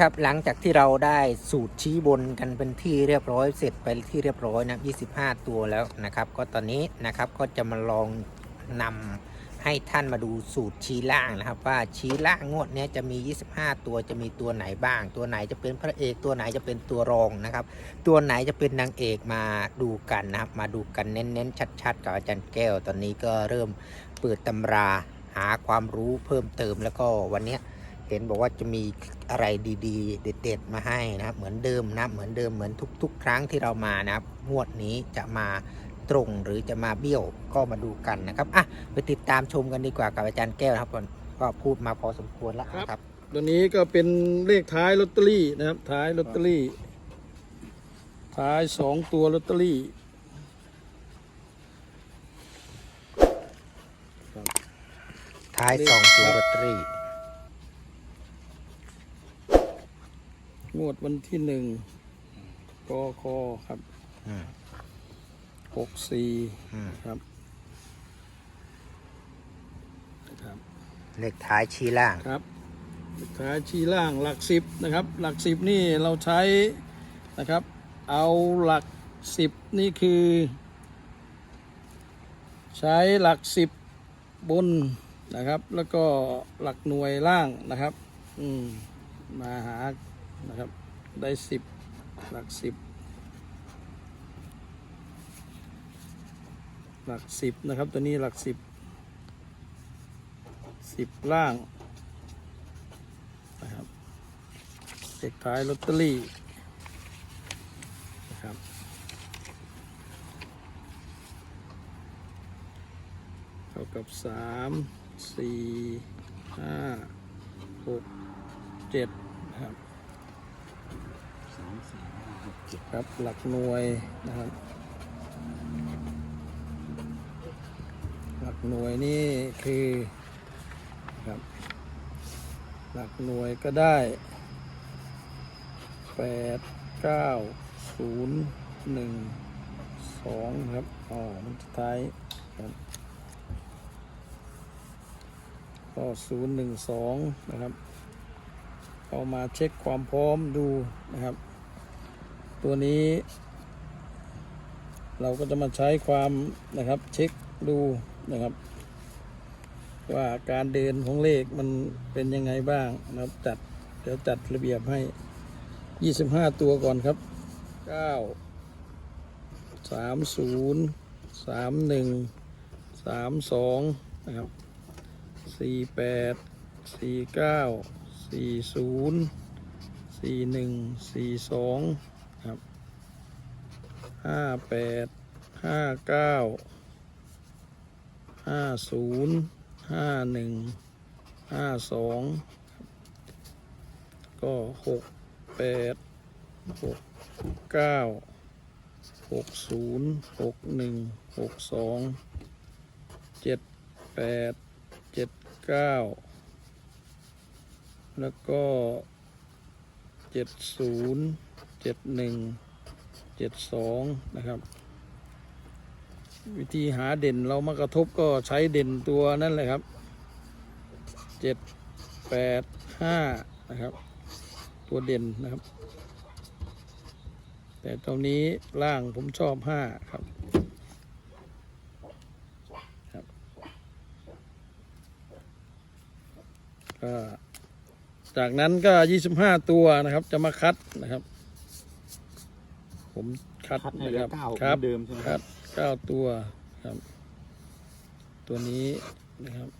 ครับหลังจากที่เราได้สูตรชี้บนกันเป็นที่เรียบร้อยเสร็จไปที่เรียบร้อยนะ25 ตัวแล้วนะครับ ก็ตอนนี้นะครับก็จะมาลองนำให้ท่านมาดูสูตรชี้ล่างนะครับ ว่าชี้ล่างงวดเนี้ยจะมี 25 ตัวจะมีตัวไหนบ้าง ตัวไหนจะเป็นพระเอกตัวไหนจะเป็นตัวรองนะครับ ตัวไหนจะเป็นนางเอกมาดูกันนะครับ มาดูกันเน้นๆชัด ๆ กับอาจารย์แก้ว ตอนนี้ก็เริ่มเปิดตำราหาความรู้เพิ่มเติมแล้วก็วันนี้ เห็นบอกว่าจะมีอะไรดีๆ เด็ด ๆ มาให้นะครับ เหมือนเดิมนะครับเหมือนเดิมเหมือนทุก ๆ ครั้งที่เรามานะครับงวดนี้จะมาตรงหรือจะมาเบี้ยวก็มาดูกันนะครับอะไปติดตามชมกันดีกว่ากับอาจารย์แก้วนะครับก็พูดมาพอสมควรแล้วนะครับตัวนี้ก็เป็นเลขท้ายลอตเตอรี่นะครับ ท้ายลอตเตอรี่ ท้ายสองตัวลอตเตอรี่ท้ายสองตัวลอตเตอรี่ งวดวันที่หนึ่งกคครับอืมหกสี่อืมครับนะครับ เลขท้ายชี้ล่าง ครับเลขท้ายชี้ล่างหลักสิบนะครับ หลักสิบนี่เราใช้นะครับ เอาหลักสิบนี่คือ ใช้หลักสิบบนนะครับ แล้วก็หลักหน่วยล่างนะครับ อืมมาหา นะครับ ได้สิบหลักสิบหลักสิบนะครับ ตัวนี้หลักสิบสิบล่างนะครับเลขท้ายลอตเตอรี่นะครับเท่ากับสามสี่ห้าหกเจ็ดนะครับ สามสี่ห้าหกเจ็ด ครับหลักหน่วยนะครับ หลักหน่วยนี่คือครับ หลักหน่วยก็ได้แปดเก้าศูนย์หนึ่งสองครับอ๋อมันสุดท้ายครับก็ศูนย์หนึ่งสองนะครับเอามาเช็คความพร้อมดูนะครับ ตัวนี้ เราก็จะมาใช้ความนะครับเช็คดูนะครับ ว่าการเดินของเลขมันเป็นยังไงบ้างนะครับจัดเดี๋ยวจัดระเบียบให้ 25 ตัวก่อนครับ 9 30 31 32 นะครับ 48 49 40 41 42 ห้าแปดห้าเก้าห้าศูนย์ห้าหนึ่งห้าสองก็หกแปดหกเก้าหกศูนย์หกหนึ่งหกสองเจ็ดแปดเจ็ดเก้าแล้วก็เจ็ดศูนย์เจ็ดหนึ่ง เจ็ดสองนะครับ วิธีหาเด่นเรามากระทบก็ใช้เด่นตัวนั่นแหละครับเจ็ดแปดห้านะครับ ตัวเด่นนะครับ แต่ตรงนี้ล่างผมชอบห้าครับครับก็จากนั้นก็ยี่สิบห้าตัวนะครับ จะมาคัดนะครับ ผมคัดคัดให้นะเหลืคอรับเก้าครับเหมือนเดิมใช่ไหมคัดเก้าตัวครับ ตัวนี้นะครับ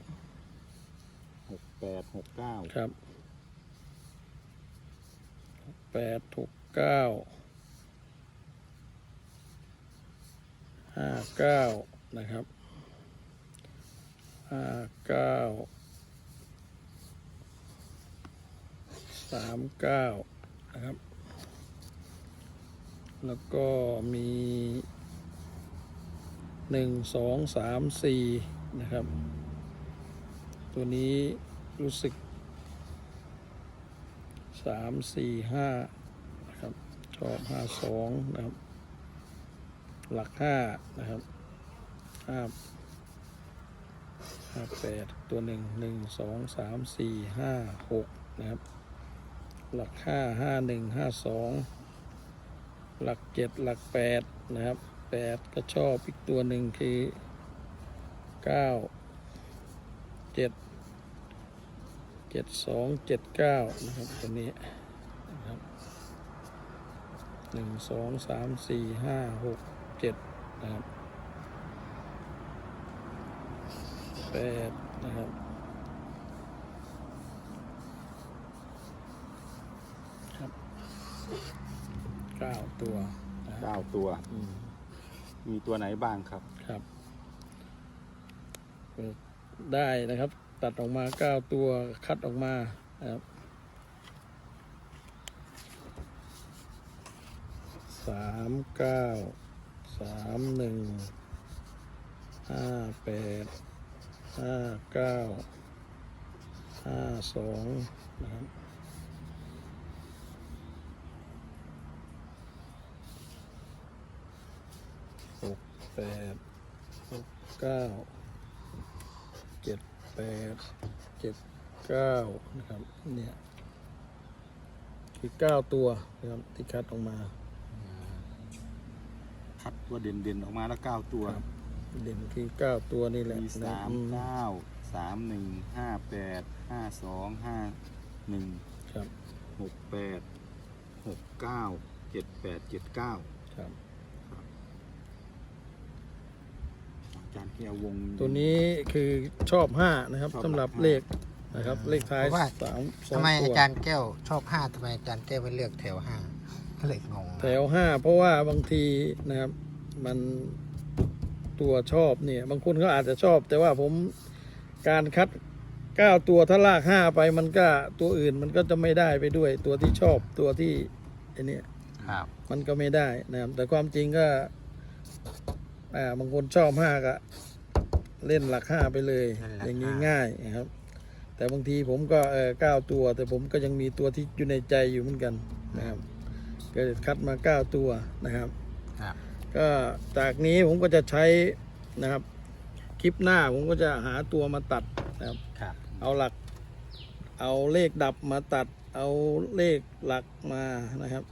หกแปดหกเก้าครับแปดหกเก้าห้าเก้านะครับห้าเก้าสามเก้านะครับ แล้วก็มีหนึ่งสองสามสี่นะครับ ตัวนี้รู้สึกสามสี่ห้านะครับ ชอบห้าสองนะครับ หลักห้านะครับห้าห้าแปดตัวหนึ่งหนึ่งสองสามสี่ห้าหกนะครับ หลักห้าห้าหนึ่งห้าสอง หลักเจ็ดหลักแปดนะครับแปดก็ชอบอีกตัวหนึ่งคือเก้าเจ็ดเจ็ดสองเจ็ดเก้านะครับตัวนี้นะครับหนึ่งสองสามสี่ห้าหกเจ็ดนะครับแปดนะครับ เก้าตัวนะครับเก้าตัวอืมมีตัวไหนบ้างครับ ครับเปิดได้นะครับ ตัดออกมาเก้าตัวคัดออกมานะครับสามเก้าสามหนึ่งห้าแปดห้าเก้าห้าสองนะครับหก แปดหกเก้าเจ็ดแปดเจ็ดเก้านะครับเนี่ยคือเก้าตัวนะครับที่คัดออกมาคัดตัวเด่นๆออกมาแล้วเก้าตัวครับเด่นคือเก้าตัวนี่แหละมีนะสามอืมเก้าสามหนึ่งห้าแปดห้าสองห้าหนึ่งครับหกแปดหกเก้าเจ็ดแปดเจ็ดเก้า ครับ อาจารย์แก้ววง ตัวนี้คือชอบห้านะครับชอบสำหรับห้า เลขนะครับ เลขท้ายเพราะว่า สามสองทำไมตัอาวจารย์แก้วชอบห้าทำไมอาจารย์แก้วไม่เลือกแถวห้าก็เลยงงแถวห้าเพราะว่าบางทีนะครับ มันตัวชอบเนี่ย บางคนเขาอาจจะชอบ แต่ว่าผมการคัดเก้าตัวถ้าลากห้าไปมันก็ตัวอื่นมันก็จะไม่ได้ไปด้วย ตัวที่ชอบตัวที่ไอเนี้ย ครับ มันก็ไม่ได้นะครับแต่ความจริงก็ อ่าบางคนชอบห้าก็เล่นหลักห้าไปเลย อย่างนี้ง่ายนะครับ แต่บางทีผมก็เออเก้าตัว แต่ผมก็ยังมีตัวที่อยู่ในใจอยู่เหมือนกันนะครับก็คัดมาเก้าตัวนะครับครับก็จากนี้ผมก็จะใช้นะครับ คลิปหน้าผมก็จะหาตัวมาตัดนะครับครับเอาหลัก เอาเลขดับมาตัด เอาเลขหลักมานะครับ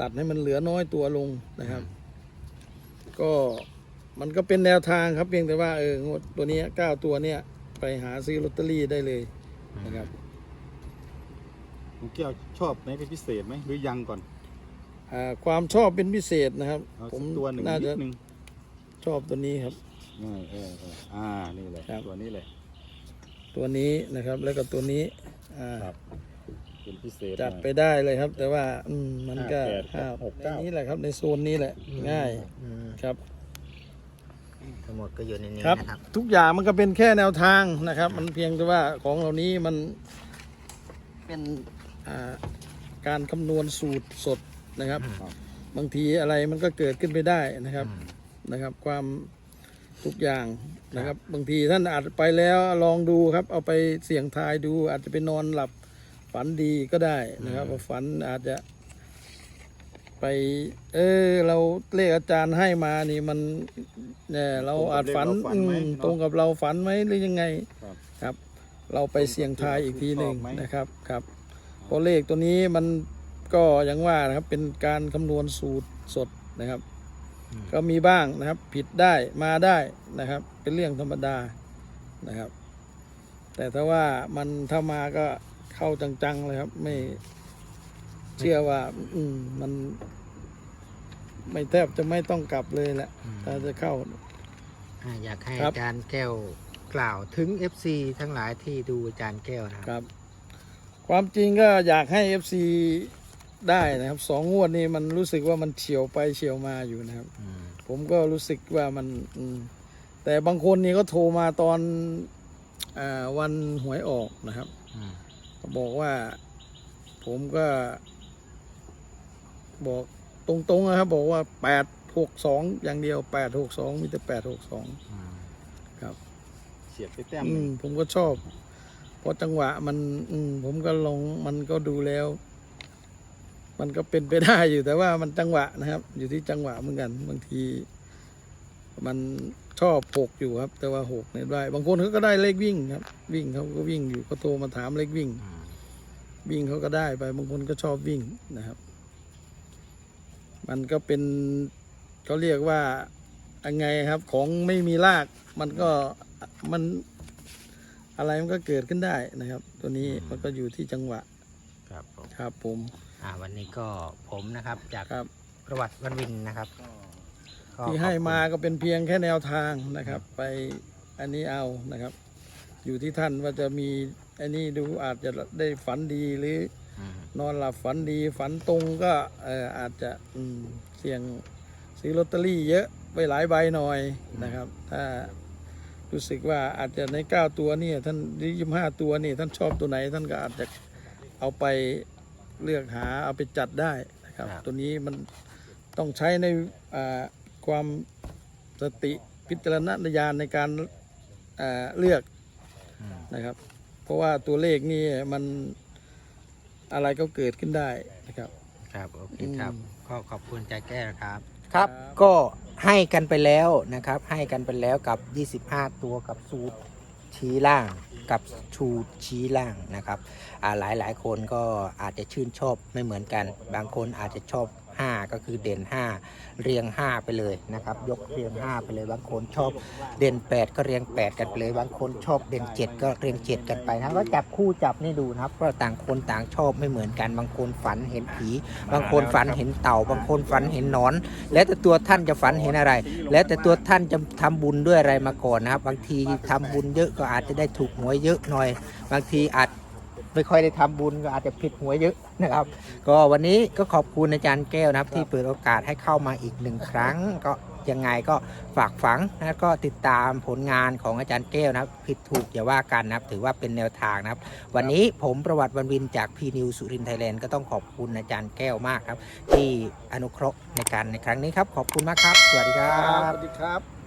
ตัดให้มันเหลือน้อยตัวลงนะครับ ก็ มันก็เป็นแนวทางครับเพียงแต่ว่าเอองวดตัวเนี้ยเก้าตัวเนี้ยไปหาซื้อลอตเตอรี่ได้เลยนะครับลุงแก้วชอบไหนเป็นพิเศษไหมหรือยังก่อนอ่าความชอบเป็นพิเศษนะครับ เอาผมสักตัวหนึ่งน่านิจะดนึงชอบตัวนี้ครับ เออเออเอออ่านี่แหละครับ ตัวนี้แหละตัวนี้นะครับแล้วก็ตัวนี้อ่าครับ เป็นพิเศษจัดหน่อยไปได้เลยครับ แต่ว่าอืมมันก็ห้าแปดห้าหกเก้า ในนี้แหละครับ ในโซนนี้แหละง่ายอืมครับ ทั้งหมดก็อยู่ในนี้ครับ นะครับทุกอย่างมันก็เป็นแค่แนวทางนะครับ มันเพียงแต่ว่าของเหล่านี้มันเป็นอ่าการคำนวณสูตรสดนะครับครับบางทีอะไรมันก็เกิดขึ้นไปได้นะครับอืมนะครับ ความทุกอย่างนะครับ บางทีท่านอาจไปแล้วลองดูครับ เอาไปเสี่ยงทายดู อาจจะไปนอนหลับฝันดีก็ได้นะครับว่าฝันอาจจะ ไป เออ เราเลขอาจารย์ให้มานี่มันเนี่ยเราอาจฝันตรงกับเลขเราฝันไหมอืมเนอะตรงกับเราฝันไหมหรือยังไงครับ ครับ เราไปเสี่ยงทายอีกทีหนึ่งชอบไหมนะครับครับเพราะเลขตัวนี้มันก็อย่างว่านะครับเป็นการคำนวณสูตรสดนะครับอืมก็มีบ้างนะครับ ผิดได้มาได้นะครับ เป็นเรื่องธรรมดานะครับ แต่ถ้าว่ามันถ้ามาก็เข้าจังๆเลยครับ ไม่ เชื่อว่า อืมมันไม่แทบจะไม่ต้องกลับเลยแหละอืม ถ้าจะเข้า อ่าอยากให้ครับ อาจารย์แก้วกล่าวถึง FC ทั้งหลายที่ดูอาจารย์แก้วนะครับครับ ความจริงก็อยากให้ FC ได้นะครับสองงวดนี้มันรู้สึกว่ามันเฉียวไปเฉียวมาอยู่นะครับ อืมผมก็รู้สึกว่ามันอืมแต่บางคนนี่ก็โทรมาตอนอาวันหวยออกนะครับ อืมบอกว่าผมก็ บอกตรงๆนะครับ บอกว่าแปดหกสองอย่างเดียวแปดหกสองมีแต่แปดหกสองอืมครับ เฉียดไปแต้มอืหนึ่มงผมก็ชอบเพราะจังหวะมัน อืมผมก็ลงมันก็ดูแล้ว มันก็เป็นไปได้อยู่แต่ว่ามันจังหวะนะครับ อยู่ที่จังหวะเหมือนกัน บางที มันชอบหกอยู่ครับ แต่ว่าหกเนี่ยได้ บางคนเขาก็ได้เลขวิ่งครับ วิ่งเขาก็วิ่งอยู่ก็โทรมาถามเลขวิ่งอืมวิ่งเขาก็ได้ไปบางคนก็ชอบวิ่งนะครับ มันก็เป็นเขาเรียกว่ายังไงครับของไม่มีราก มันก็มันอะไรมันก็เกิดขึ้นได้นะครับ ตัวนี้มันก็อยู่ที่จังหวะครับผมครับผมอ่าวันนี้ก็ผมนะครับจากครับประวัติวันวินนะครับก็ที่ให้ขอบคุณมาก็เป็นเพียงแค่แนวทางนะครับ ไปอันนี้เอานะครับ อยู่ที่ท่านว่าจะมีอันนี้ดูอาจจะได้ฝันดีหรืออืม นอนหลับฝันดีฝันตรงก็เอออาจจะอืมเสี่ยงซื้อลอตเตอรี่เยอะไปหลายใบหน่อยนะครับ ถ้ารู้สึกว่าอาจจะใน 9 ตัวนี่ท่านหรือยี่ห้าตัวนี่ท่านชอบตัวไหน ท่านก็อาจจะเอาไปเลือกหาเอาไปจัดได้นะครับ ตัวนี้มันต้องใช้ในอ่าความสติพิจารณญาณในการอ่าเลือกอืมนะครับ เพราะว่าตัวเลขนี่มัน อะไรก็เกิดขึ้นได้นะครับ ครับโอเคครับอืมก็ขอบคุณใจแก้วนะครับ ครับก็ให้กันไปแล้วนะครับ ให้กันไปแล้วกับ 25 ตัวกับสูตรชี้ล่างกับชูชี้ล่างนะครับอ่าหลายหลายๆคนก็อาจจะชื่นชอบไม่เหมือนกัน บางคนอาจจะชอบ 5 ก็คือเด่น 5 เรียง 5 ไปเลยนะครับ ยกเรียง 5 ไปเลยบางคนชอบเด่น 8 ก็เรียง 8 กันไปเลยบางคนชอบเด่น 7 ก็เรียง 7 กันไปนะก็จับคู่จับนี่ดูนะครับเพราะต่างคนต่างชอบไม่เหมือนกันบางคนฝันเห็นผี บางคนฝันเห็นเต่า บางคนฝันเห็นนอน แล้วแต่ตัวท่านจะฝันเห็นอะไร แล้วแต่ตัวท่านจะทำบุญด้วยอะไรมาก่อนนะครับ บางทีทำบุญเยอะก็อาจจะได้ถูกหวยเยอะหน่อย บางทีอาจ ไม่ค่อยได้ทำบุญก็อาจจะผิดหวยเยอะนะครับ ก็วันนี้ก็ขอบคุณอาจารย์แก้วนะครับ ที่เปิดโอกาสให้เข้ามาอีกหนึ่งครั้ง ก็ยังไงก็ฝากฝังแล้วก็ติดตามผลงานของอาจารย์แก้วนะครับ ผิดถูกอย่าว่ากันนะครับ ถือว่าเป็นแนวทางนะครับ วันนี้ผมประวัติวันวินจากพีนิวสุรินไทยแลนด์ก็ต้องขอบคุณอาจารย์แก้วมากครับ ที่อนุเคราะห์ในการในครั้งนี้ครับ ขอบคุณมากครับ สวัสดีครัสวัสดีครับ